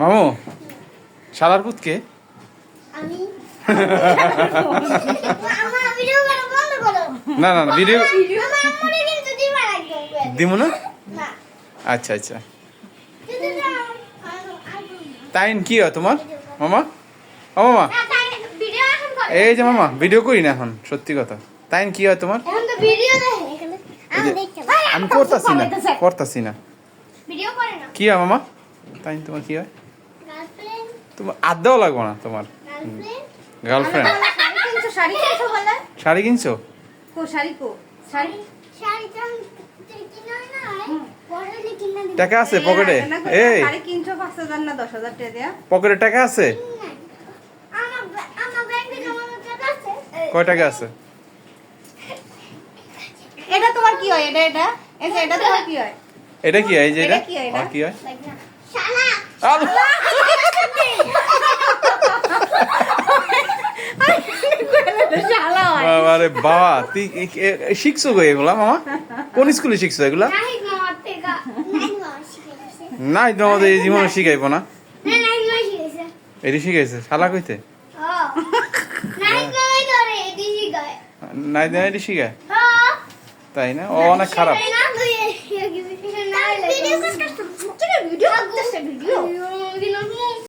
মামু শালার পুতকে না না না ভিডিও দিবা না? আচ্ছা আচ্ছা। তাইন কি হয় তোমার? মামা? ও মামা। এই যে মামা ভিডিও করি না এখন সত্যি কথা। তাইন কি হয় তোমার? আমি করতাছি না করতাছি না। কি হয় মামা? তাইন তোমার কি হয়? তোমার আড্ডাও লাগবো না তোমার। গার্লফ্রেন্ড গার্লফ্রেন্ড শাড়ি কিনছো? টাকা আছে পকেটে? এই। পকেটে টাকা আছে? আমার ব্য- আমার ব্যাংকে জমা টাকা আছে? কয় টাকা আছে? এটা তোমার কি হয়? এটা এটা? এই যে এটা তোমার কি হয়? এটা কি হয়? এই যে এটা এটা? কি হয়? এটা? আর কি হয়? শালা! আল্লাহ! শালা হয় বাবারে বাবা তুই শিখছো গো এগুলা মামা? কোন স্কুলে শিখছো এগুলা? নাই আমাদের এই জীবনে শিখাইবো না। না নাহিদ শিখাইছে। এটি শিখাইছে শালা কইতে? নাই এটি শিখায়। তাই না? ও অনেক খারাপ।